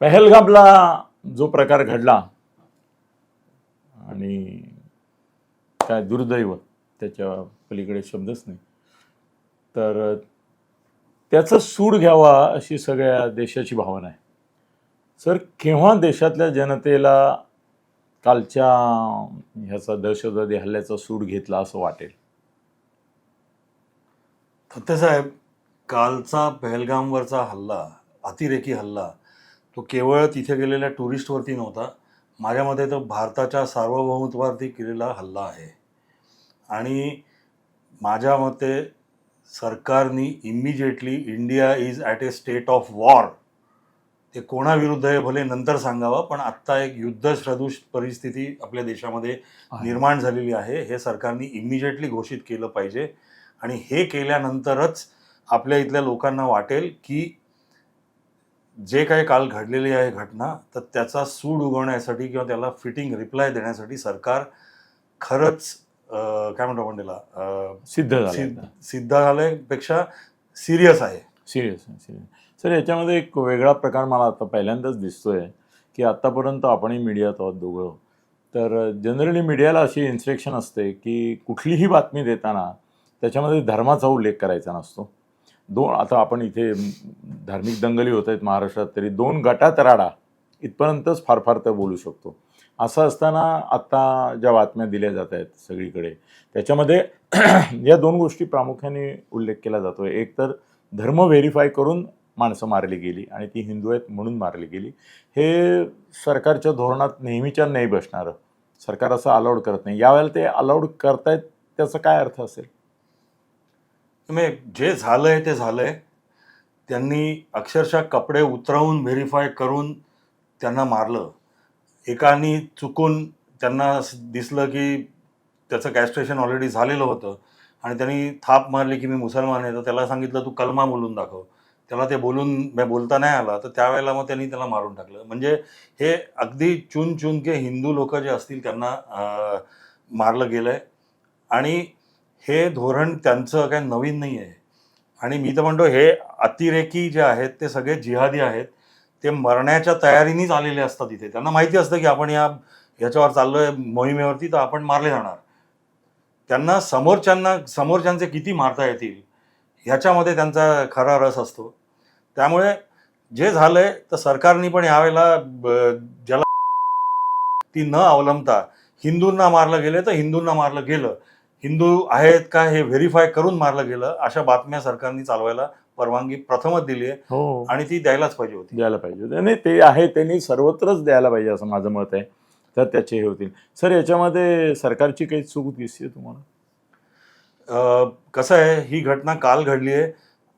पहलगामला जो प्रकार घडला आणि काय दुर्दैव त्याच्या पलीकडे शब्दच नाही. तर त्याचा सूड घ्यावा अशी सगळ्या देशाची भावना आहे. सर केव्हा देशातल्या जनतेला कालच्या ह्याचा दहशतवादी हल्ल्याचा सूड घेतला असं वाटेल? साहेब कालचा पहलगामवरचा हल्ला अतिरेकी हल्ला तो केवळ तिथे गेलेल्या टुरिस्टवरती नव्हता. माझ्या मते तो भारताच्या सार्वभौमत्वावरती केलेला हल्ला आहे. आणि माझ्या मते सरकारनी immediately India is at a state of war ते कोणाविरुद्ध आहे भले नंतर सांगावं पण आत्ता एक युद्धसदृश परिस्थिती आपल्या देशामध्ये निर्माण झालेली आहे. हे सरकारने इमिजिएटली घोषित केलं पाहिजे. आणि हे केल्यानंतरच आपल्या इथल्या लोकांना वाटेल की जे काही काल घडलेली आहे घटना तर त्याचा सूड उगवण्यासाठी किंवा त्याला फिटिंग रिप्लाय देण्यासाठी सरकार खरंच काय म्हणतो आपण त्याला सिद्ध झालं सिद्ध सिद्ध झाल्यापेक्षा सिरियस आहे. सिरियस सिरियस सर याच्यामध्ये एक वेगळा प्रकार मला आता पहिल्यांदाच दिसतोय की आत्तापर्यंत आपणही मीडियात आहोत दोघं. तर जनरली मीडियाला अशी इन्स्ट्रक्शन असते की कुठलीही बातमी देताना त्याच्यामध्ये धर्माचा उल्लेख करायचा नसतो. दोन आता आपण इथे धार्मिक दंगली होत आहेत महाराष्ट्रात तरी दोन गटात राडा इथपर्यंतच फार फार तर बोलू शकतो. असं असताना आत्ता ज्या बातम्या दिल्या जात आहेत सगळीकडे त्याच्यामध्ये या दोन गोष्टी प्रामुख्याने उल्लेख केला जातो एक तर धर्म व्हेरीफाय करून माणसं मारली गेली आणि ती हिंदू आहेत म्हणून मारली गेली. हे सरकारच्या धोरणात नेहमीच्या नाही बसणारं. सरकार असं अलाउड करत नाही. यावेळेला ते अलाउड करतायत त्याचा काय अर्थ असेल? म्हणजे जे झालं आहे ते झालं आहे त्यांनी अक्षरशः कपडे उतरवून व्हेरीफाय करून त्यांना मारलं. एकानी चुकून त्यांना दिसलं की त्याचं कॅस्ट्रेशन ऑलरेडी झालेलं होतं. आणि त्यांनी थाप मारली की मी मुसलमान आहे तर त्याला सांगितलं तू कलमा बोलून दाखव. त्याला ते बोलून म्हणजे बोलता नाही आला तर त्यावेळेला मग त्यांनी त्याला मारून टाकलं. म्हणजे हे अगदी चुन चुन के हिंदू लोक जे असतील त्यांना मारलं गेलं आहे आणि हे धोरण त्यांचं काय नवीन नाही आहे आणि मी तर म्हणतो हे अतिरेकी जे आहेत ते सगळे जिहादी आहेत ते मरण्याच्या तयारीनेच आलेले असतात इथे. त्यांना माहिती असतं की आपण या ह्याच्यावर चाललोय मोहिमेवरती तर आपण मारले जाणार. त्यांना समोरच्यांना समोरच्यांचे किती मारता येतील ह्याच्यामध्ये त्यांचा खरा रस असतो. त्यामुळे जे झालंय तर सरकारने पण यावेळेला ज्याला ती न अवलंबता हिंदूंना मारलं गेलं तर हिंदूंना मारलं गेलं. हिंदू आहेत का हे व्हेरीफाय करून मारलं गेलं अशा बातम्या सरकारने चालवायला परवानगी प्रथमच दिली आहे. हो. आणि ती द्यायलाच पाहिजे होती. द्यायला पाहिजे नाही ते आहे त्यांनी सर्वत्रच द्यायला पाहिजे असं माझं मत आहे. तर त्याचे हे होतील. सर याच्यामध्ये सरकारची काही चूक दिसते तुम्हाला? अ, कसं आहे ही घटना काल घडली आहे.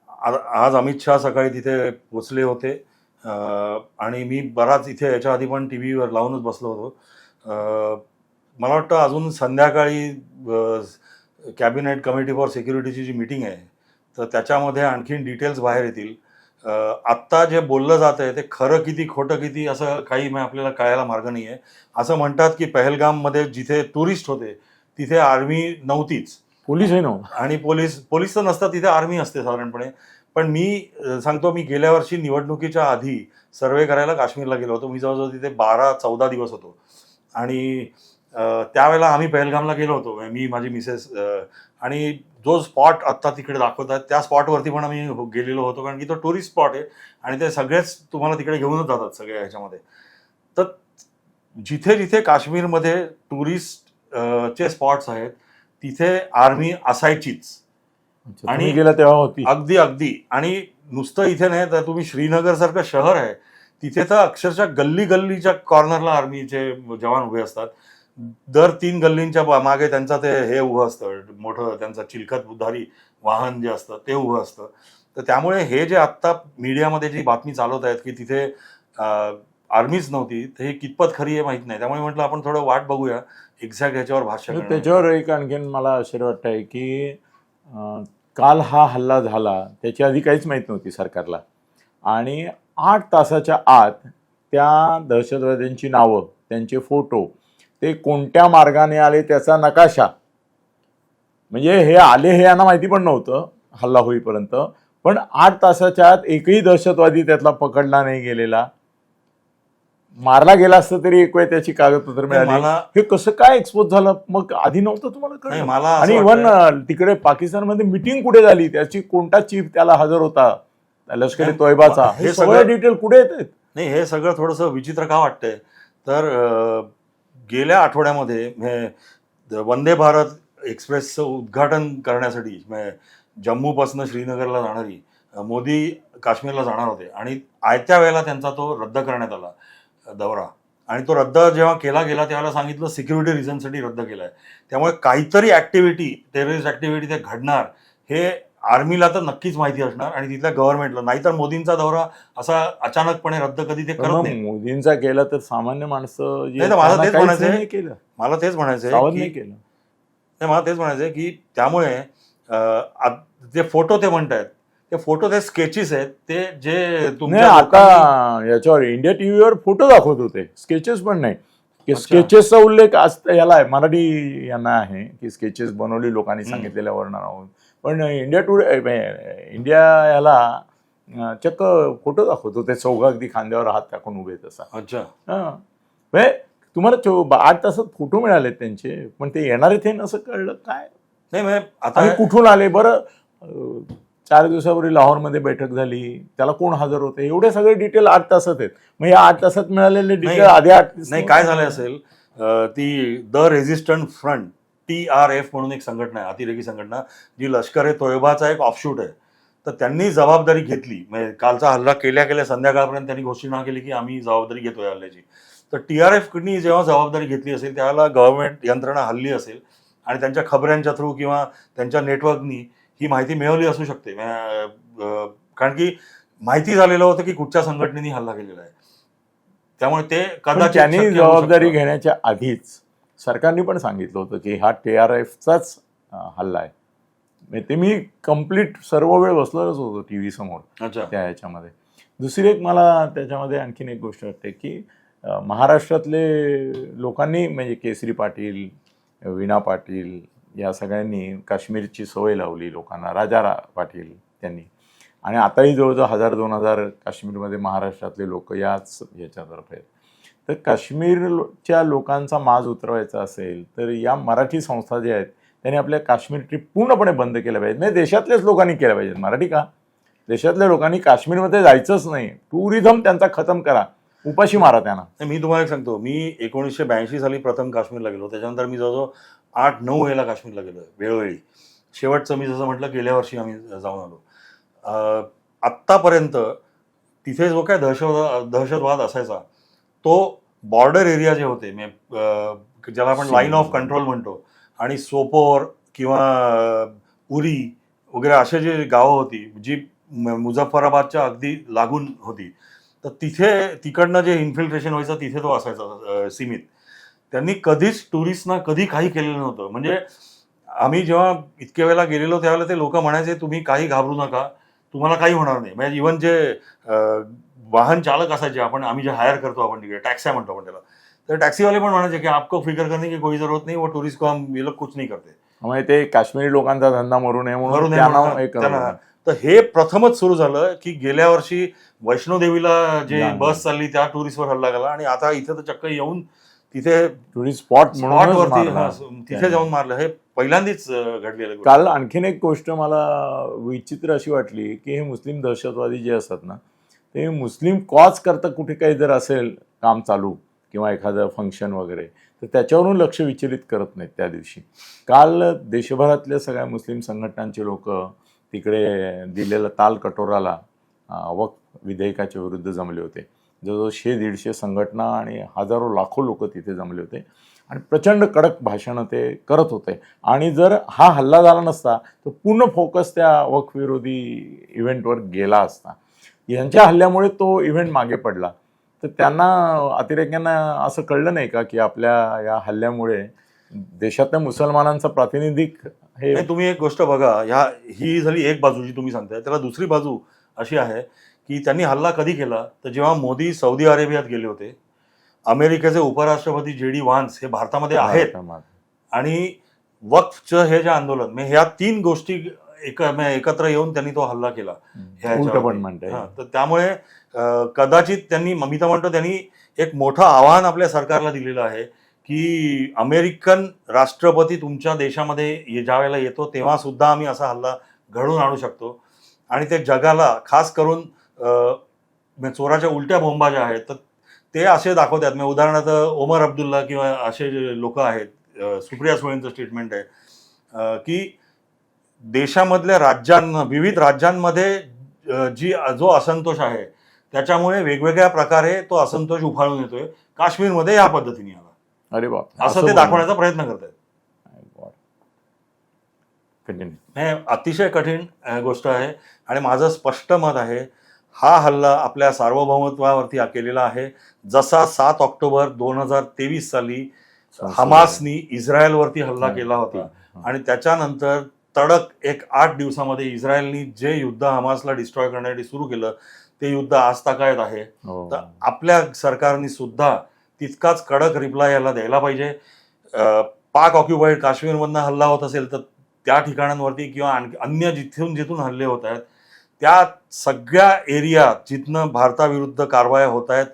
आ- आज अमित शहा सकाळी तिथे पोचले होते. अ, आणि मी बराच इथे याच्या आधी पण टी व्हीवर लावूनच बसलो होतो. अ, मला वाटतं अजून संध्याकाळी कॅबिनेट कमिटी फॉर सिक्युरिटीची जी मीटिंग आहे तर त्याच्यामध्ये आणखीन डिटेल्स बाहेर येतील. आत्ता जे बोललं जात आहे ते खरं किती खोटं किती असं काही आपल्याला कळायला मार्ग नाही आहे. असं म्हणतात की पहलगाममध्ये जिथे टुरिस्ट होते तिथे आर्मी नव्हतीच. पोलीस आहे ना आणि पोलीस पोलीस तर नसतात तिथे आर्मी असते साधारणपणे. पण मी सांगतो मी गेल्या वर्षी निवडणुकीच्या आधी सर्वे करायला काश्मीरला गेलो होतो. मी जवळजवळ तिथे बारा चौदा दिवस होतो. आणि त्यावेळेला आम्ही पहलगामला गेलो होतो. मी माझी मिसेस आणि जो स्पॉट आत्ता तिकडे दाखवतात त्या स्पॉटवरती पण आम्ही गेलेलो होतो. कारण की तो टुरिस्ट स्पॉट आहे आणि ते सगळेच तुम्हाला तिकडे घेऊनच जातात सगळ्या ह्याच्यामध्ये. तर जिथे जिथे काश्मीरमध्ये टुरिस्ट चे स्पॉट्स आहेत तिथे आर्मी असायचीच. आणि- गेला तेव्हा होती. अगदी अगदी. आणि नुसतं इथे नाही तर तुम्ही श्रीनगर सारखं शहर आहे तिथे तर अक्षरशः गल्ली गल्लीच्या कॉर्नरला आर्मीचे जवान उभे असतात. दर तीन गल्लींच्या मागे त्यांचं ते हे उभं असतं. मोठं त्यांचं चिलखत बुधारी वाहन जे असतं ते उभं असतं. तर त्यामुळे हे जे आत्ता मीडियामध्ये जी बातमी चालवत आहेत की तिथे आर्मीच नव्हती तर हे कितपत खरी आहे माहीत नाही. त्यामुळे म्हटलं आपण थोडं वाट बघूया. एक्झॅक्ट ह्याच्यावर भाष्य. त्याच्यावर एक आणखीन मला आश्चर्य वाटत आहे की काल हा हल्ला झाला त्याची आधी काहीच माहीत नव्हती सरकारला. आणि आठ तासाच्या आत त्या दहशतवाद्यांची नावं त्यांचे फोटो ते कोणत्या मार्गाने आले त्याचा नकाशा. म्हणजे हे आले हे यांना माहिती पण नव्हतं हल्ला होईपर्यंत. पण आठ तासाच्या आत एकही दहशतवादी त्यातला पकडला नाही गेलेला. मारला गेला असता तरी एक वेळ त्याची कागदपत्र मिळाली. हे कसं काय एक्सपोज झालं? मग आधी नव्हतं तुम्हाला मला आणि इव्हन तिकडे पाकिस्तानमध्ये मिटिंग कुठे झाली? त्याची कोणता चीफ त्याला हजर होता? लष्करी तोयबाचा. हे सगळं- डिटेल कुठे येत? आहेत नाही हे सगळं थोडंसं विचित्र का वाटतंय? तर गेल्या आठवड्यामध्ये वंदे भारत एक्सप्रेसचं उद्घाटन करण्यासाठी जम्मूपासून श्रीनगरला जाणारी मोदी काश्मीरला जाणार होते आणि आयत्या वेळेला त्यांचा तो रद्द करण्यात आला दौरा. आणि तो रद्द जेव्हा केला गेला त्याला सांगितलं सिक्युरिटी रिझनसाठी रद्द केला आहे त्यामुळे काहीतरी ऍक्टिव्हिटी टेररिस्ट ऍक्टिव्हिटी ते घडणार हे आर्मीला तर नक्कीच माहिती असणार आणि तिथल्या गव्हर्नमेंटला नाहीतर मोदींचा दौरा असा अचानकपणे रद्द कधी ते करत नाही. मोदींचा केला तर सामान्य माणसं जी नाही, तर मला तेच. नाही केलं. मला तेच सावध नाही केलं. नाही, मला तेच म्हणायचंय की त्यामुळे अं, जे फोटो ते म्हणतायत ते फोटो ते स्केचेस आहेत ते जे नाही तुमच्या आता याच्यावर इंडिया टीव्हीवर फोटो दाखवत होते. स्केचेस पण नाही. की अच्छा. स्केचेसचा उल्लेख आज याला आहे. मराठी यांना आहे की स्केचेस बनवली लोकांनी. सांगितलेल्या वर्णनावरून पण इंडिया टुडे इंडिया याला चक्क फोटो दाखवत होते चौघा अगदी खांद्यावर हात टाकून उभे तसा अच्छा. हा. म्हणजे तुम्हाला चो- आठ तासात फोटो मिळाले त्यांचे पण ते येणार हे असं कळलं काय? नाही म्हणजे आता कुठून आले? बरं चार दिवसापूर्वी लाहोरमध्ये बैठक झाली त्याला कोण हजर होते? एवढे सगळे डिटेल आठ तासात आहेत. मग या आठ तासात मिळालेले डिटेल आधी आठ नाही काय झालं असेल ती the resistant front T R F म्हणून एक संघटना आहे अतिरेकी संघटना जी लष्कर ए तोयबाचा एक ऑफशूट आहे. तर त्यांनी जबाबदारी घेतली. म्हणजे कालचा हल्ला केल्या केल्या संध्याकाळपर्यंत त्यांनी घोषणा केली की आम्ही जबाबदारी घेतोय हल्ल्याची. तर टी आर एफनी जेव्हा जबाबदारी घेतली असेल त्यावेळेला गव्हर्नमेंट यंत्रणा हल्ली असेल आणि त्यांच्या खबऱ्यांच्या थ्रू किंवा त्यांच्या नेटवर्कनी ही माहिती मिळवली असू शकते. कारण की माहिती झालेलं होतं की कुठच्या संघटनेने हल्ला केलेला आहे. त्यामुळे ते कदाचित जबाबदारी. घेण्याच्या आधीच सरकारने पण सांगितलं होतं की हा टी आर एफचाच हल्ला आहे. म्हणजे ते मी कंप्लीट सर्व वेळ बसलेलोच होतो टी व्ही समोर त्या ह्याच्यामध्ये. दुसरी एक मला त्याच्यामध्ये आणखीन एक गोष्ट वाटते की महाराष्ट्रातले लोकांनी म्हणजे केसरी पाटील विणा पाटील या सगळ्यांनी काश्मीरची सवय लावली लोकांना राजा रा पाटील त्यांनी. आणि आताही जवळजवळ हजार दोन हजार काश्मीरमध्ये महाराष्ट्रातले लोक याच ह्याच्यातर्फे आहेत. तर काश्मीरच्या लोकांचा माज उतरवायचा असेल तर या मराठी संस्था ज्या आहेत त्यांनी आपल्या काश्मीर ट्रिप पूर्णपणे बंद केल्या पाहिजेत. नाही देशातल्याच लोकांनी केल्या पाहिजेत. मराठी का? देशातल्या लोकांनी काश्मीरमध्ये जायचंच नाही. टुरिझम त्यांचा खतम करा. उपाशी मारा त्यांना. मी तुम्हाला एक सांगतो. मी एकोणीसशे ब्याऐंशी साली प्रथम काश्मीरला गेलो त्याच्यानंतर मी जवळजवळ आठ नऊ वेळेला काश्मीरला गेलो वेळोवेळी. शेवटचं मी जसं म्हटलं गेल्या वर्षी आम्ही जाऊन आलो. आत्तापर्यंत तिथे जो काय दहशतवाद दहशतवाद असायचा. तो बॉर्डर एरिया जे होते म्हणजे, ज्याला आपण लाईन ऑफ कंट्रोल म्हणतो आणि सोपोर किंवा उरी वगैरे असे जे गावं होती जी मुझफ्फराबादच्या अगदी लागून होती तर तिथे तिकडनं जे इन्फिल्ट्रेशन व्हायचं तिथे तो असायचा सीमित. त्यांनी कधीच टुरिस्टना कधी काही केलेलं नव्हतं. म्हणजे आम्ही जेव्हा इतक्या वेळेला गेलेलो त्यावेळेला ते लोक म्हणायचे तुम्ही काही घाबरू नका तुम्हाला काही होणार नाही. म्हणजे इव्हन जे वाहन चालक असायचे आपण आम्ही जे हायर करतो आपण तिकडे टॅक्सी म्हणतो आपण त्याला. तर टॅक्सीवाले पण म्हणायचे की आपको फिकर करने की कोई जरूरत नाही वो टुरिस्ट को हम ये लोग कुछ नहीं करते. त्यामुळे ते काश्मीरी लोकांचा धंदा मरू नये म्हणून त्यांना तर हे प्रथमच सुरू झालं की गेल्या वर्षी वैष्णोदेवीला जे. बस चालली त्या टुरिस्टवर हल्ला गेला आणि आता इथे तर चक्क येऊन तिथे टुरिस्ट स्पॉट म्हणून वरती तिथे जाऊन मारलं. हे पहिल्यांदाच घडलेलं. काल आणखीन एक गोष्ट मला विचित्र अशी वाटली की हे मुस्लिम दहशतवादी जे असतात ना ते मुस्लिम कॉज करता कुठे काही जर असेल काम चालू किंवा एखादं फंक्शन वगैरे तर त्याच्यावरून लक्ष विचलित करत नाहीत त्या दिवशी. काल देशभरातल्या सगळ्या मुस्लिम संघटनांचे लोक तिकडे दिलेल्या ताल कटोराला वक वक्फ विधेयकाच्या विरुद्ध जमले होते. जवळजवळ शे दीडशे संघटना आणि हजारो लाखो लोक तिथे जमले होते. आणि प्रचंड कडक भाषणं ते करत होते. आणि जर हा हल्ला झाला नसता तर पूर्ण फोकस त्या वकविरोधी इव्हेंटवर गेला असता. यांच्या हल्ल्यामुळे तो इव्हेंट मागे पडला. तर त्यांना अतिरेक्यांना असं कळलं नाही का की आपल्या या हल्ल्यामुळे देशातल्या मुसलमानांचं प्रातिनिधिक हे तुम्ही एक गोष्ट बघा ह्या ही झाली एक बाजू जी तुम्ही सांगताय त्याला दुसरी बाजू अशी आहे की त्यांनी हल्ला कधी केला? तर जेव्हा मोदी सौदी अरेबियात गेले होते अमेरिकेचे उपराष्ट्रपती जे डी वान्स हे भारतामध्ये आहेत. आणि वक्फचं हे जे आंदोलन म्हणजे ह्या तीन गोष्टी एक एकत्र येऊन त्यांनी तो हल्ला केला. ह्या. हा, तर त्यामुळे कदाचित त्यांनी मी तर म्हणतो त्यांनी एक मोठं आव्हान आपल्या सरकारला दिलेलं आहे की अमेरिकन राष्ट्रपती तुमच्या देशामध्ये ये- ज्या वेळेला येतो तेव्हा सुद्धा आम्ही असा हल्ला घडवून आणू शकतो. आणि ते जगाला खास करून चोराच्या उलट्या बोंबा ज्या आहेत तर ते असे दाखवतात. म्हणजे उदाहरणार्थ ओमर अब्दुल्ला किंवा असे जे लोक आहेत सुप्रिया सुळेंचं स्टेटमेंट आहे की देशामधल्या राज्यांना विविध राज्यांमध्ये जी जो असंतोष आहे त्याच्यामुळे वेगवेगळ्या प्रकारे तो असंतोष उफाळून येतोय. काश्मीरमध्ये या पद्धतीने आला. अरे बाप असं ते दाखवण्याचा प्रयत्न करत आहेत कंटिन्यू हे अतिशय कठीण गोष्ट आहे. आणि माझं स्पष्ट मत आहे हा हल्ला आपल्या सार्वभौमत्वावरती केलेला आहे. जसा सात ऑक्टोबर दोन हजार तेवीस साली हमासनी इस्रायलवरती हल्ला केला होता. आणि त्याच्यानंतर तडक एक आठ दिवसामध्ये इस्रायलनी जे युद्ध हमासला डिस्ट्रॉय करण्यासाठी सुरू केलं ते युद्ध आज ताकायत आहे. हो. तर आपल्या सरकारने सुद्धा तितकाच कडक रिप्लाय याला द्यायला पाहिजे. पाक ऑक्युपाईड काश्मीरमधनं हल्ला होत असेल तर त्या ठिकाणांवरती किंवा आणखी अन्य जिथून जिथून हल्ले होत आहेत त्या सगळ्या एरिया जिथनं भारताविरुद्ध कारवाया होत आहेत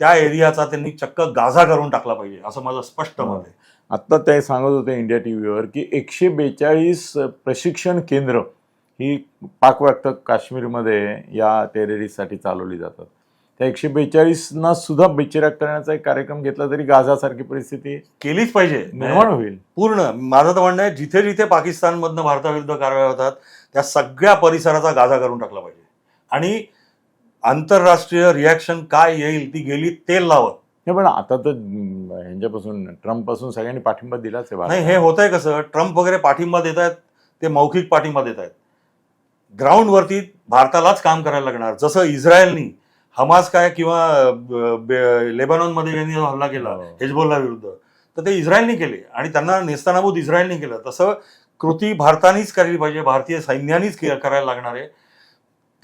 त्या एरियाचा त्यांनी चक्क गाझा करून टाकला पाहिजे असं माझं स्पष्ट मत आहे. आत्ता ते सांगत होते इंडिया टी व्हीवर की एकशे बेचाळीस प्रशिक्षण केंद्र ही पाकव्याप्त काश्मीरमध्ये या टेररिस्टसाठी चालवली जातात. त्या एकशे बेचाळीसना सुद्धा बेचिराग करण्याचा एक कार्यक्रम घेतला तरी गाझासारखी परिस्थिती केलीच पाहिजे. निर्माण होईल. पूर्ण. माझं तर म्हणणं आहे जिथे जिथे पाकिस्तानमधनं भारताविरुद्ध कारवाया होतात त्या सगळ्या परिसराचा गाजा करून टाकला पाहिजे. आणि आंतरराष्ट्रीय रिॲक्शन काय येईल ती गेली तेल लावत. नाही पण आता तर ह्यांच्यापासून ट्रम्पपासून सगळ्यांनी पाठिंबा दिलाच आहे नाही हे भारताला. होतंय कसं ट्रम्प वगैरे पाठिंबा देत आहेत ते मौखिक पाठिंबा देत आहेत. ग्राउंडवरती भारतालाच काम करायला लागणार. जसं इस्रायलनी हमास काय किंवा लेबनॉनमध्ये ज्यांनी हल्ला केला हो. हेजबोल्ला विरुद्ध तर ते इस्रायलनी केले. आणि त्यांना नेस्तानाबूत इस्रायलनी केलं. तसं कृती भारतानीच केली पाहिजे भारतीय सैन्यानीच करायला लागणार आहे.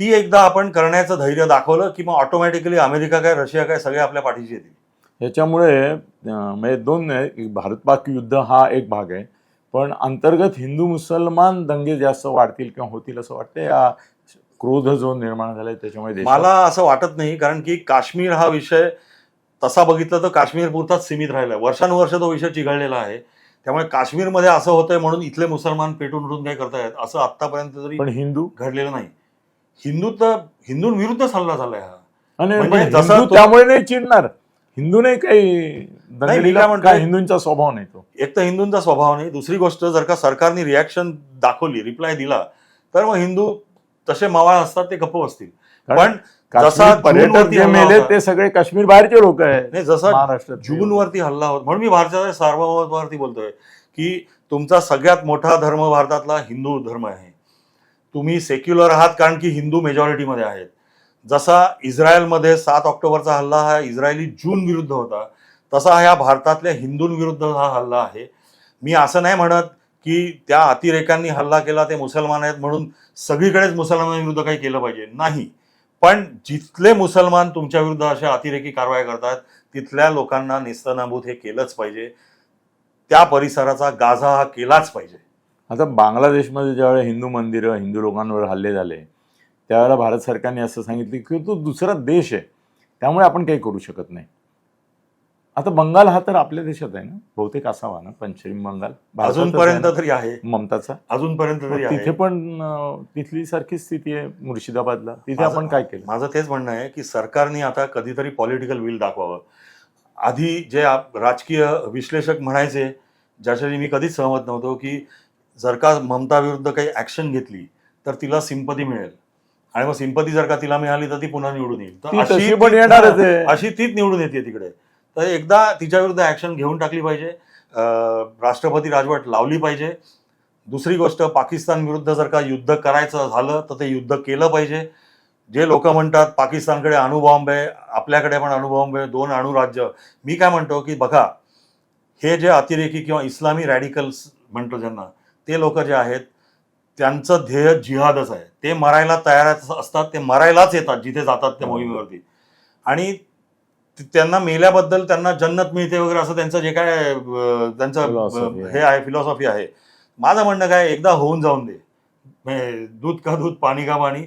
ती एकदा आपण करण्याचं धैर्य दाखवलं की मग ऑटोमॅटिकली अमेरिका काय रशिया काय सगळे आपल्या पाठीशी येतील. याच्यामुळे अं, म्हणजे दोन आहे भारत पाक युद्ध हा एक भाग आहे. पण अंतर्गत हिंदू मुसलमान दंगे जास्त वाढतील किंवा होतील असं वाटतं या क्रोध जो निर्माण झालाय त्याच्यामुळे मला असं वाटत नाही कारण की काश्मीर हा विषय तसा बघितलं तर काश्मीर पुरताच सीमित राहिला वर्षानुवर्ष तो विषय चिघळलेला आहे. त्यामुळे काश्मीरमध्ये असं होतंय म्हणून इथले मुसलमान पेटून उठून काय करतायत? असं आतापर्यंत तरी पण हिंदू? घडलेलं नाही. हिंदू तर हिंदूंविरुद्धच हल्ला झालाय हा. आणि म्हणजे त्यामुळे नाही चिडणार. हिंदू नाही काही दंगलीला काय हिंदूंचा स्वभाव नाही तो. एक तर हिंदूंचा स्वभाव नाही. दुसरी गोष्ट जर का सरकारने रिॲक्शन दाखवली रिप्लाय दिला तर मग हिंदू तसे मवाळ असतात ते गप्प कारण पण जसा पर्यटक हल्ला मेले ते सगळे काश्मीर बाहेरचे लोक आहेत. नाही जसा महाराष्ट्रात जूनवरती हल्ला होत म्हणून मी भारताच्या सार्वभौमत्वावरती बोलतोय की तुमचा सगळ्यात मोठा धर्म भारतातला हिंदू धर्म आहे. तुम्ही सेक्युलर आहात कारण की हिंदू मेजॉरिटीमध्ये आहेत. जसा इस्रायलमध्ये सात ऑक्टोबरचा हल्ला हा इस्रायली जून विरुद्ध होता तसा ह्या भारतातल्या हिंदूंविरुद्ध हा हल्ला आहे. मी असं नाही म्हणत की त्या अतिरेकांनी हल्ला केला ते मुसलमान आहेत म्हणून सगळीकडेच मुसलमानांविरुद्ध काही केलं पाहिजे. नाही. पण जिथले मुसलमान तुमच्या विरुद्ध अशा अतिरेकी कारवाया करतात तिथल्या लोकांना निस्तनाभूत हे केलंच पाहिजे. त्या परिसराचा गाझा हा केलाच पाहिजे. आता बांगलादेशमध्ये ज्यावेळेला हिंदू मंदिरं हिंदू लोकांवर हल्ले झाले त्यावेळेला भारत सरकारने असं सांगितलं की तो दुसरा देश आहे त्यामुळे आपण काही करू शकत नाही. आता बंगाल हा तर आपल्या देशात आहे ना? बहुतेक असावा ना? पश्चिम बंगाल अजूनपर्यंत? तरी आहे. ममताचा? अजूनपर्यंत तरी तिथे पण तिथली सारखी स्थिती आहे मुर्शिदाबादला. तिथे आपण काय केलं? माझं तेच म्हणणं आहे की सरकारने आता कधीतरी पॉलिटिकल विल दाखवावं. आधी जे राजकीय विश्लेषक म्हणायचे ज्याच्याशी मी कधीच सहमत नव्हतो की जर का ममता विरुद्ध काही ऍक्शन घेतली तर तिला सिंपती मिळेल. आणि मग सिंपती जर का तिला मिळाली तर ती पुन्हा निवडून येईल. ती तशी पण येणारच आहे. अशी तीच निवडून येते तिकडे. तर एकदा तिच्या विरुद्ध ऍक्शन घेऊन टाकली पाहिजे. अं, राष्ट्रपती राजवट लावली पाहिजे. दुसरी गोष्ट पाकिस्तान विरुद्ध जर का युद्ध करायचं झालं तर ते युद्ध केलं पाहिजे. जे लोक म्हणतात पाकिस्तानकडे अणुबॉम्ब आहे आपल्याकडे पण अणुबॉम्ब आहे दोन अणुराज्य मी काय म्हणतो की बघा हे जे अतिरेकी किंवा इस्लामी रॅडिकल्स म्हणतो ज्यांना ते लोक जे आहेत त्यांचं ध्येय जिहादच आहे. ते मरायला तयार असतात ते मरायलाच येतात जिथे जातात त्या मोहिमेवरती. आणि त्यांना मेल्याबद्दल त्यांना जन्नत मिळते वगैरे असं त्यांचं जे काय त्यांचं. हे आहे फिलॉसॉफी आहे. माझं म्हणणं काय एकदा होऊन जाऊन दे. दूध का दूध पाणी का पाणी.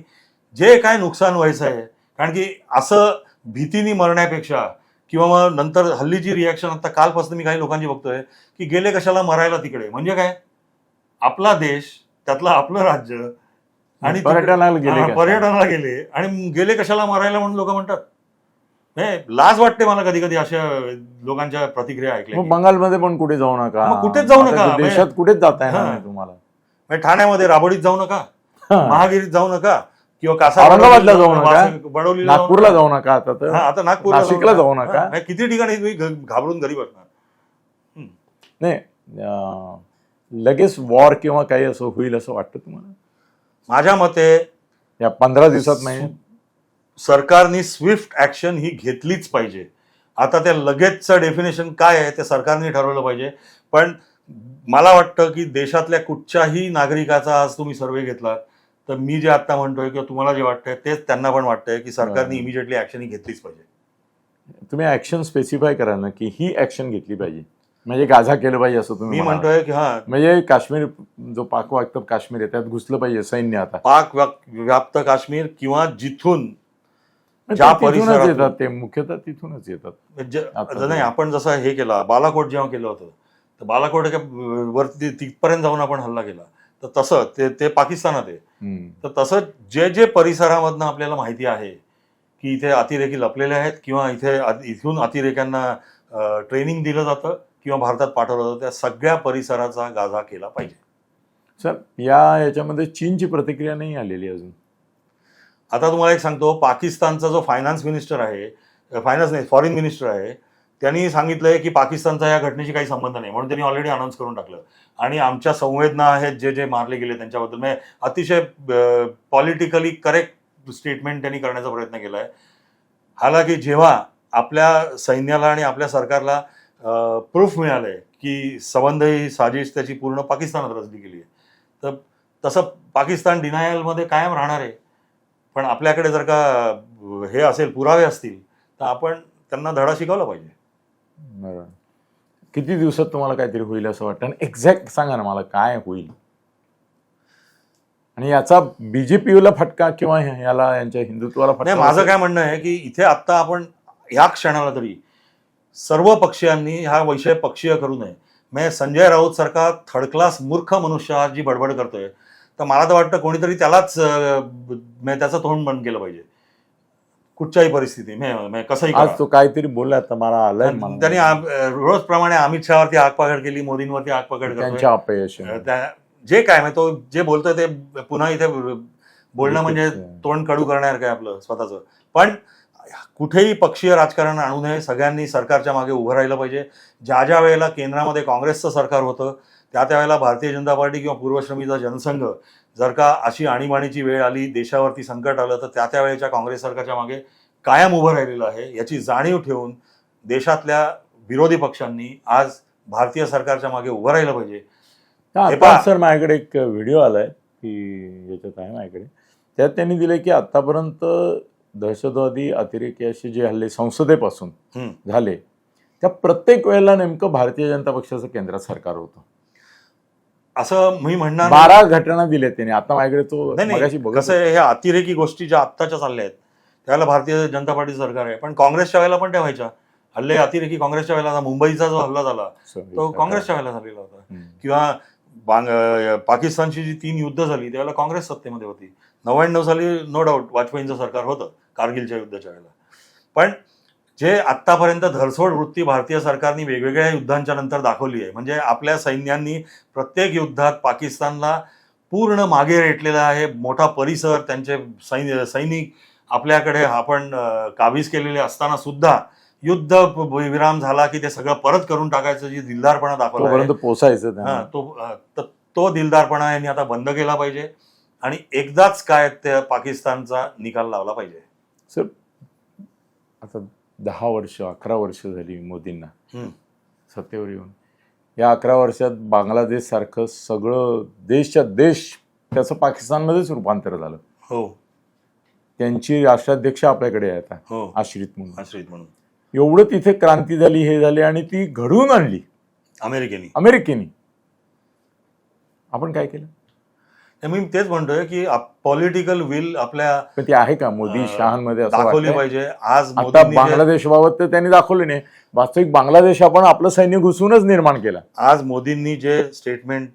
जे काय नुकसान व्हायचं आहे कारण की असं भीतीने मरण्यापेक्षा किंवा मग नंतर हल्लीची रिॲक्शन आता कालपासून मी काही लोकांची बघतोय की गेले कशाला मरायला तिकडे? म्हणजे काय? आपला देश त्यातलं आपलं राज्य आणि पर्यटनाला गेले? पर्यटनाला गेले आणि गेले कशाला मरायला म्हणून लोक म्हणतात म्हणजे लाज वाटते मला कधी कधी अशा लोकांच्या प्रतिक्रिया ऐकल्या. बंगालमध्ये पण कुठे जाऊ नका कुठेच जाऊ नका. ते देशात कुठेच जाता हा. नाही तुम्हाला म्हणजे ठाण्यामध्ये राबडीत जाऊ नका. महागिरीत जाऊ नका किंवा कासा औरंगाबादला जाऊ नका. बडोलीला नागपूरला जाऊ नका आता तर आता नागपूरला जाऊ नका. म्हणजे किती ठिकाणी तुम्ही घाबरून घरी बसणार नाही लगेच वॉर किंवा काही असं होईल असं वाटतं तुम्हाला? माझ्या मते या पंधरा दिवसात नाही? सरकारने स्विफ्ट ऍक्शन ही घेतलीच पाहिजे. आता त्या लगेचचं डेफिनेशन काय आहे ते सरकारने ठरवलं पाहिजे. पण मला वाटतं की देशातल्या कुठच्याही नागरिकाचा आज तुम्ही सर्वे घेतलात तर मी जे आता म्हणतोय किंवा तुम्हाला जे वाटतंय तेच त्यांना पण वाटतंय की सरकारने. इमिजिएटली ऍक्शन ही घेतलीच पाहिजे. तुम्ही ऍक्शन स्पेसिफाय करा ना की ही ऍक्शन घेतली पाहिजे. म्हणजे गाझा केलं पाहिजे असं तुम्ही मी म्हणाल. म्हणतोय की हा. म्हणजे काश्मीर जो पाक वागतं काश्मीर आहे त्यात घुसलं पाहिजे सैन्य आता. पाक व्याप- व्याप्त काश्मीर किंवा जिथून ते ज्या तिथूनच परिसरातून- येतात ते मुख्यतः तिथूनच येतात. ज- आता नाही आपण जसं हे केलं बालाकोट जेव्हा केलं होतं तर बालाकोट एका वरती तिथपर्यंत जाऊन आपण हल्ला केला. तर तसं ते ते पाकिस्तानात आहे. हम्म. तर तसं जे जे परिसरामधनं आपल्याला माहिती आहे की इथे अतिरेकी लपलेले आहेत किंवा इथे इथून अतिरेक्यांना ट्रेनिंग दिलं जातं किंवा भारतात पाठवलं जातं त्या सगळ्या परिसराचा गाजा केला पाहिजे. सर या याच्यामध्ये चीनची प्रतिक्रिया नाही आलेली अजून. आता तुम्हाला एक सांगतो पाकिस्तानचा जो फायनान्स मिनिस्टर आहे फायनान्स नाही फॉरेन मिनिस्टर आहे त्यांनी सांगितलंय की पाकिस्तानचा या घटनेशी काही संबंध नाही म्हणून त्यांनी ऑलरेडी अनाऊन्स करून टाकलं. आणि आमच्या संवेदना आहेत जे जे मारले गेले त्यांच्याबद्दल म्हणजे अतिशय पॉलिटिकली करेक्ट स्टेटमेंट त्यांनी करण्याचा प्रयत्न केला आहे हालाकी जेव्हा आपल्या सैन्याला आणि आपल्या सरकारला प्रूफ मिळालंय की संबंध ही साजिश त्याची पूर्ण पाकिस्तानात रचली गेली आहे. तर तसं पाकिस्तान डिनायलमध्ये कायम राहणार आहे. पण आपल्याकडे जर का हे असेल पुरावे असतील तर आपण त्यांना धडा शिकवला पाहिजे. किती दिवसात तुम्हाला काहीतरी होईल असं वाटतं? आणि एक्झॅक्ट सांगा ना मला काय होईल? आणि याचा बीजेपीला फटका किंवा याला यांच्या हिंदुत्वाला फटका माझं काय म्हणणं आहे की इथे आत्ता आपण ह्या क्षणाला तरी सर्व पक्षीयांनी हा विषय पक्षीय करू नये. म्हणजे संजय राऊत सारखा थर्ड क्लास मूर्ख मनुष्य आज जी बडबड करतोय. तर मला तर वाटतं कोणीतरी त्यालाच त्याचं तोंड बंद केलं पाहिजे. कुठच्याही परिस्थिती कसंही आज. तो काहीतरी बोलला आता मला आलंय. त्यांनी आम- रोजप्रमाणे अमित शहावरती आगपागड केली मोदींवरती अपयश. त्या- जे काय म्हणजे तो जे बोलतोय ते पुन्हा इथे बोलणं म्हणजे तोंड कडू करणार काय आपलं स्वतःचं. पण कुठेही पक्षीय राजकारण आणू नये. सगळ्यांनी सरकारच्या मागे उभं राहिलं पाहिजे. ज्या ज्या वेळेला केंद्रामध्ये काँग्रेसचं सरकार होतं त्या त्यावेळेला भारतीय जनता पार्टी किंवा पूर्वश्रमीचा जनसंघ जर का अशी आणीबाणीची वेळ आली देशावरती संकट आलं तर त्या त्यावेळेच्या काँग्रेस सरकारच्या मागे कायम उभं राहिलेलं आहे. याची जाणीव ठेवून देशातल्या विरोधी पक्षांनी आज भारतीय सरकारच्या मागे उभं राहिलं पाहिजे. सर माझ्याकडे एक व्हिडिओ आलाय की याच्यात आहे माझ्याकडे. त्यात त्यांनी दिले की आतापर्यंत दहशतवादी अतिरेकी असे जे हल्ले संसदेपासून. झाले त्या प्रत्येक वेळेला नेमकं भारतीय जनता पक्षाचं केंद्रात सरकार होतं. असं मी म्हणणार. बारा घटना दिल्या त्यांनी. आता माझ्याकडे तो कसं ह्या अतिरेकी गोष्टी ज्या आत्ताच्या चालल्या आहेत त्यावेळेला भारतीय जनता पार्टी सरकार आहे. पण काँग्रेसच्या वेळेला पण त्या व्हायच्या हल्ले अतिरेकी काँग्रेसच्या वेळेला मुंबईचा जो हल्ला झाला. तो काँग्रेसच्या वेळेला झालेला होता. किंवा पाकिस्तानची जी तीन युद्ध झाली त्यावेळेला काँग्रेस सत्तेमध्ये होती. नव्याण्णव साली नो डाऊट वाजपेयींचं सरकार होतं. कारगिलच्या युद्धाच्या वेळेला. पण जे आत्तापर्यंत धरसोड वृत्ती भारतीय सरकारने वेगवेगळ्या युद्धांच्या नंतर दाखवली आहे म्हणजे आपल्या सैन्यांनी प्रत्येक युद्धात पाकिस्तानला पूर्ण मागे रेटलेला आहे मोठा परिसर त्यांचे सैन्य सैनिक आपल्याकडे आपण काबीज केलेले असताना सुद्धा युद्ध विराम झाला की ते सगळं परत करून टाकायचं जी दिलदारपणा दाखवला हा, अ, त- तो दिलदारपणा यांनी आता बंद केला पाहिजे आणि एकदाच काय त्या पाकिस्तानचा निकाल लावला पाहिजे. सर आता दहा वर्ष अकरा वर्ष झाली मोदींना. सत्तेवर येऊन. या अकरा वर्षात बांगलादेश सारखं सगळं देशच्या देश त्याचं पाकिस्तानमध्येच रूपांतर झालं. हो. त्यांची राष्ट्राध्यक्ष आपल्याकडे आहे आता हो. आश्रित म्हणून. आश्रित म्हणून. एवढं तिथे क्रांती झाली हे झाली आणि ती घडवून आणली. अमेरिकेने. अमेरिकेने. आपण काय केलं? मी तेच म्हणतोय की पॉलिटिकल विल आपल्या पण ते आहे का मोदी शहामध्ये दाखवली? पाहिजे आज आता मोदींनी जे- बांगलादेशबाबत तर त्यांनी दाखवले नाही वास्तविक बांगलादेश आपण आपलं सैन्य घुसूनच निर्माण केला आज मोदींनी जे स्टेटमेंट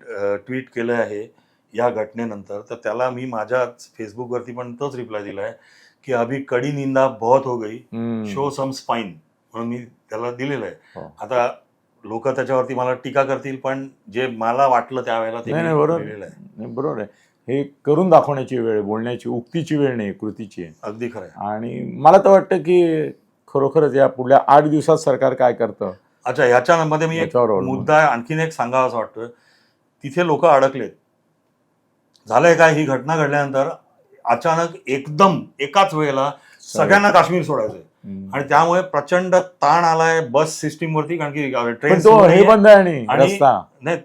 ट्विट केलं आहे या घटनेनंतर तर त्याला मी माझ्या फेसबुकवरती पण तोच रिप्लाय दिलाय की अभी कडी निंदा बहुत हो गई. शो सम स्पाइन म्हणून मी त्याला दिलेलं आहे हो. आता लोक त्याच्यावरती मला टीका करतील पण जे मला वाटलं त्यावेळेला ते नाही बरोबर. आहे. नाही, बरोबर आहे. हे करून दाखवण्याची वेळ आहे, बोलण्याची उक्तीची वेळ नाही कृतीची आहे. अगदी खरं आहे. आणि मला तर वाटतं की खरोखरच या पुढल्या आठ दिवसात सरकार काय करतं? अच्छा ह्याच्यामध्ये मी एक याच्यावर अवलंबून. मुद्दा आणखीन एक सांगावा असं वाटतोय तिथे लोक अडकलेत. झालंय काय? ही घटना घडल्यानंतर अचानक एकदम एकाच वेळेला सगळ्यांना काश्मीर सोडायचंय. हम्म. आणि त्यामुळे प्रचंड ताण आलाय बस सिस्टीम वरती कारण की ट्रेन तो हे बंद आहे आणि नाही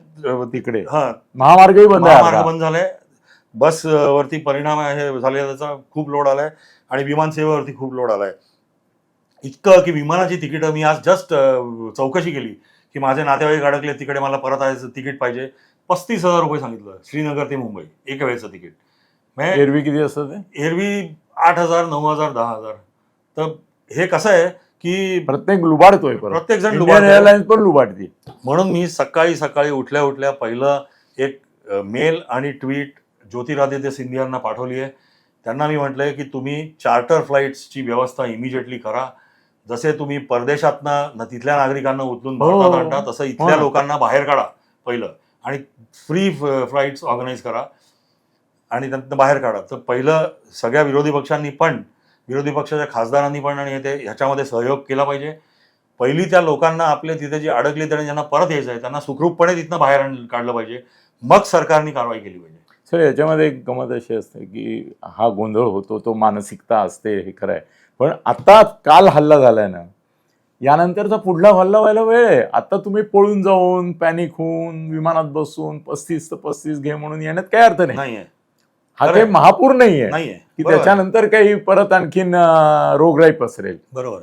तिकडे. हा. महामार्गही बंद आहे महामार्ग. बंद झालाय. बस वरती परिणाम आहे झाले त्याचा खूप लोड आलाय. आणि विमानसेवेवरती खूप लोड आलाय. इतकं की विमानाची तिकीटं मी आज जस्ट चौकशी केली की माझे नातेवाईक अडकले तिकडे मला परत यायचं तिकीट पाहिजे. पस्तीस हजार रुपये सांगितलं श्रीनगर ते मुंबई एक वेळेचं तिकीट. एरवी किती असतं ते? एरवी आठ हजार नऊ हजार दहा हजार. तर हे कसं आहे की प्रत्येक लुबाडतोय परत. प्रत्येक जण लुबाडतोय. एअरलाइन्स पण लुबाडती म्हणून मी सकाळी सकाळी उठल्या उठल्या पहिलं एक मेल आणि ट्विट ज्योतिरादित्य सिंधियांना पाठवली आहे. त्यांना मी म्हटलंय की तुम्ही चार्टर फ्लाईट्सची व्यवस्था इमिजिएटली करा. जसे तुम्ही परदेशातनं तिथल्या नागरिकांना उचलून हो. भारतात आणता तसं इथल्या. लोकांना बाहेर काढा पहिलं. आणि फ्री फ्लाईट्स ऑर्गनाईज करा. आणि त्यातनं बाहेर काढा. तर पहिलं सगळ्या विरोधी पक्षांनी पण विरोधी पक्षाच्या खासदारांनी पण आणि ते ह्याच्यामध्ये सहयोग केला पाहिजे. पहिली त्या लोकांना आपले तिथे जे अडकले आणि ज्यांना परत यायचं आहे त्यांना सुखरूपपणे तिथनं बाहेर काढलं पाहिजे. मग सरकारने कारवाई केली पाहिजे. सर याच्यामध्ये एक गमत अशी असते की हा गोंधळ होतो तो मानसिकता असते हे खरं आहे. पण आता काल हल्ला झालाय ना यानंतरचा पुढला हल्ला व्हायला वेळ आहे. आता तुम्ही पळून जाऊन पॅनिक होऊन विमानात बसून पस्तीस तर पस्तीस घे म्हणून येण्यात काही अर्थ नाही. हा काही. महापूर नाहीये की. त्याच्यानंतर काही परत आणखीन रोगराई पसरेल बरोबर.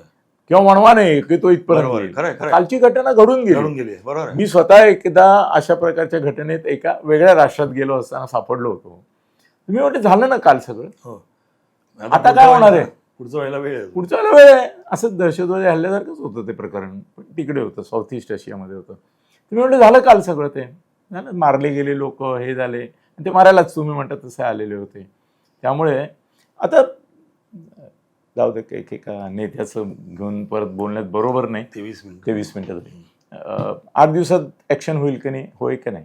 किंवा म्हणवा नाही की तो इथपर्यंत. कालची घटना घडून गेली घडून गेली बरोबर. मी स्वतः एकदा अशा प्रकारच्या घटनेत एका वेगळ्या राष्ट्रात गेलो असताना सापडलो होतो मी म्हटलं झालं ना काल सगळं हो. आता काय होणार आहे? पुढचं व्हायला वेळ आहे. पुढच्या वेळेला वेळ आहे असंच दहशतवादी हल्ल्यासारखंच होतं ते प्रकरण पण तिकडे होतं साऊथ ईस्ट आशियामध्ये होतं तुम्ही म्हटलं झालं काल सगळं ते झालं मारले गेले लोक हे झाले ते मारायलाच तुम्ही म्हणतात तसे आलेले होते. त्यामुळे आता जाऊ दे काही एका नेत्याचं घेऊन परत बोलण्यात बरोबर नाही. तेवीस मिनिट. ते वीस मिनिटं झाली अं, आठ दिवसात ॲक्शन होईल की नाही होईल की नाही?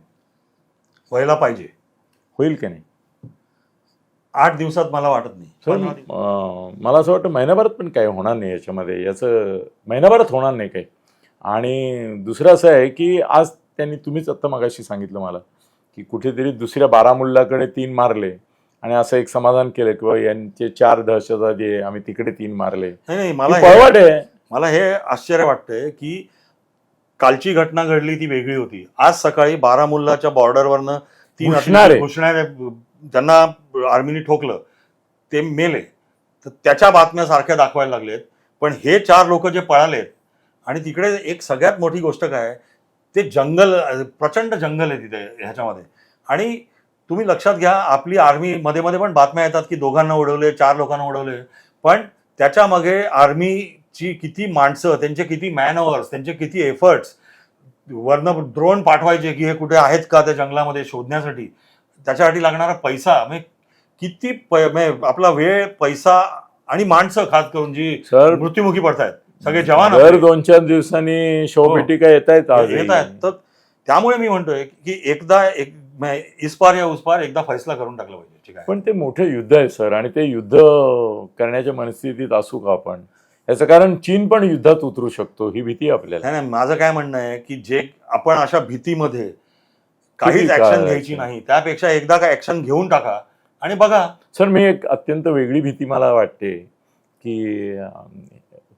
व्हायला पाहिजे. होईल की नाही? आठ दिवसात मला वाटत नाही. मला असं वाटतं महिनाभरात पण काही होणार नाही याच्यामध्ये. याचं महिनाभरात होणार नाही काही. आणि दुसरं असं आहे की आज त्यांनी तुम्हीच आत्ता मगाशी सांगितलं मला की कुठेतरी दुसऱ्या बारामुल्लाकडे तीन मारले आणि असं एक समाधान केलं की बुवा यांचे चार दहशतवादी आहे आम्ही तिकडे तीन मारले. नाही नाही मला हे- पळवाट आहे. मला हे आश्चर्य वाटतंय की कालची घटना घडली ती वेगळी होती. आज सकाळी बारामुल्लाच्या बॉर्डरवरनं तीन घुसणारे. त्यांना आर्मीने ठोकलं ते मेले. तर त्याच्या बातम्या सारख्या दाखवायला लागलेत. पण हे चार लोक जे पळालेत आणि तिकडे एक सगळ्यात मोठी गोष्ट काय आहे, ते जंगल प्रचंड जंगल आहे तिथे ह्याच्यामध्ये. आणि तुम्ही लक्षात घ्या आपली आर्मी मध्ये मध्ये पण बातम्या येतात की दोघांना उडवले चार लोकांना उडवले. पण त्याच्यामागे आर्मीची किती माणसं त्यांचे किती मॅन अवर्स त्यांचे किती एफर्ट्स वरनं ड्रोन पाठवायचे की हे कुठे आहेत का त्या जंगलामध्ये शोधण्यासाठी. त्याच्यासाठी लागणारा पैसा म्हणजे किती पै- म्हणजे आपला वेळ पैसा आणि माणसं खास करून जी सर मृत्युमुखी पडतायत. सगळे जवान दर. दोन चार दिवसांनी शवपेटिका येत आहेत येत आहेत. तर त्यामुळे मी म्हणतोय की एकदा एक म्हणजे इस्पार या उसपार एकदा फैसला करून टाकला पाहिजे पण ते मोठे युद्ध आहे सर आणि ते युद्ध करण्याच्या मनस्थितीत असू का आपण? याचं कारण चीन पण युद्धात उतरू शकतो ही भीती आपल्याला. नाही नाही माझं काय म्हणणं आहे की जे आपण अशा भीतीमध्ये काहीच ऍक्शन घ्यायची? नाही त्यापेक्षा एकदा काय ऍक्शन घेऊन टाका. आणि बघा सर मी एक अत्यंत वेगळी भीती मला वाटते की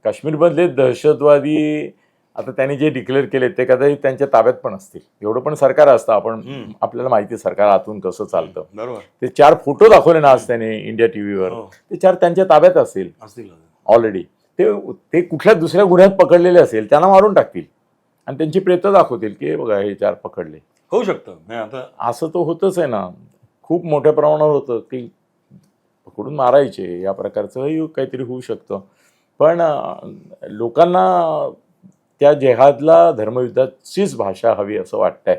काश्मीरमधले दहशतवादी आता त्यांनी जे डिक्लेअर केले ते कदाचित त्यांच्या ताब्यात पण असतील. एवढं पण सरकार असतं. आपण. आपल्याला माहिती आहे सरकार आतून कसं चालतं. बरोबर. ते चार फोटो दाखवले ना आज त्याने इंडिया टीव्हीवर. हो, ते चार त्यांच्या ताब्यात असतील ऑलरेडी ते ते कुठल्या दुसऱ्या गुन्ह्यात पकडलेले असेल त्यांना मारून टाकतील. आणि त्यांची प्रेतं दाखवतील की बघा हे चार पकडले. होऊ शकतं. आता असं तो होतच आहे ना. खूप मोठ्या प्रमाणावर होतं की पकडून मारायचे. या प्रकारचंही काहीतरी होऊ शकतं. पण लोकांना त्या जेहादला धर्मयुद्धाचीच भाषा हवी असं वाटतंय.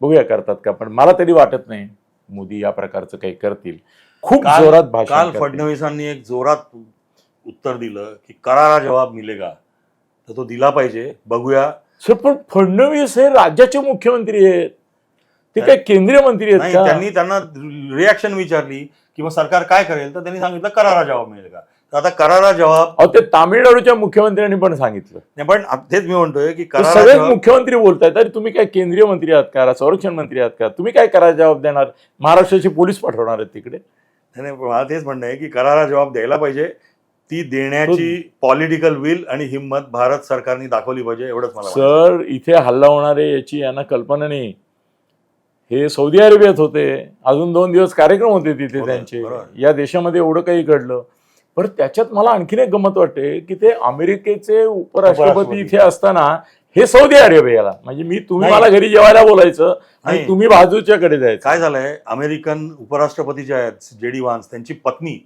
बघूया करतात का पण मला तरी वाटत नाही. मोदी या प्रकारचं काही करतील. खूप जोरात भाषा काल फडणवीसांनी एक जोरात उत्तर दिलं की करारा जवाब मिलेगा. तर तो दिला पाहिजे. बघूया. सर पण फडणवीस हे राज्याचे मुख्यमंत्री आहेत. ते काय केंद्रीय मंत्री आहेत त्यांनी त्यांना रिॲक्शन विचारली की मग सरकार काय करेल? तर त्यांनी सांगितलं करारा जवाब मिळेल का आता करारा जवाब अहो ते तामिळनाडूच्या मुख्यमंत्र्यांनी पण सांगितलं. नाही पण तेच मी म्हणतोय की ते करारा सगळेच जवाब मुख्यमंत्री बोलतायत. अरे तुम्ही काय केंद्रीय मंत्री आहात का? संरक्षण मंत्री आहात का? तुम्ही काय करा जबाब देणार? महाराष्ट्राचे पोलीस पाठवणार आहेत तिकडे. नाही, नाही, पण मला तेच म्हणणं आहे की करारा जवाब द्यायला पाहिजे. ती देण्याची पॉलिटिकल विल आणि हिंमत भारत सरकारने दाखवली पाहिजे एवढंच मला वाटतं. सर इथे हल्ला होणारे याची यांना कल्पना नाही. हे सौदी अरेबियात होते. अजून दोन दिवस कार्यक्रम होते तिथे बरोबर, त्यांचे. बरोबर. या देशामध्ये एवढं काही घडलं. पण त्याच्यात मला आणखीन एक गमत वाटते की ते अमेरिकेचे उपराष्ट्रपती. इथे असताना हे सौदी अरेबियाला म्हणजे मी तुम्ही. मला घरी जेवायला बोलायचं आणि. तुम्ही बाजूच्याकडे जायचं काय झालंय अमेरिकन उपराष्ट्रपती जे आहेत जे डी वान्स त्यांची पत्नी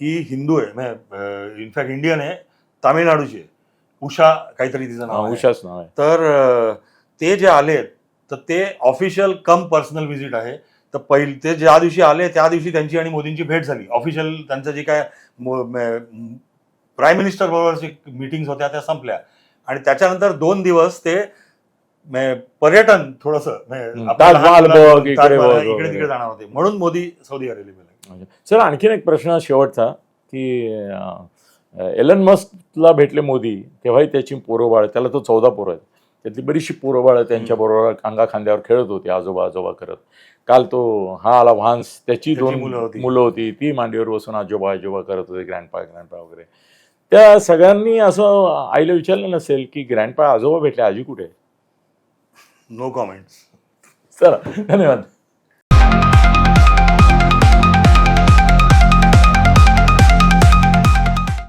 ही हिंदू आहे इनफॅक्ट इंडियन आहे तामिळनाडूची आहे उषा काहीतरी तिचं नाव. उषाच नाव आहे तर ते जे आलेत तर ते ऑफिशियल कम पर्सनल व्हिजिट आहे तर पहिले ते ज्या दिवशी आले त्या दिवशी त्यांची आणि मोदींची भेट झाली. ऑफिशियल त्यांचं जे काय प्राईम मिनिस्टर बरोबरची मिटिंग्स होत्या त्या संपल्या. आणि त्याच्यानंतर दोन दिवस ते पर्यटन थोडस इकडे. तिकडे जाणार होते. म्हणून मोदी सौदी अरेबियाला. सर आणखीन एक प्रश्न शेवटचा की एलन मस्कला भेटले मोदी तेव्हाही त्याची पोरं बाळ त्याला तो चौदा पोरं आहेत. त्यातली बरीचशी पोरं बाळ त्यांच्या बरोबर अंगा खांद्यावर खेळत होती आजोबा आजोबा करत. काल तो हा आला व्हान्स त्याची दोन मुलं होती. मुलं होती ती मांडीवर बसून आजोबा आजोबा करत होते ग्रँडपा ग्रँडपा वगैरे. त्या सगळ्यांनी असं आईला विचारलं नसेल की ग्रँडपा आजोबा भेटले आजी कुठे? नो कॉमेंट्स चला धन्यवाद.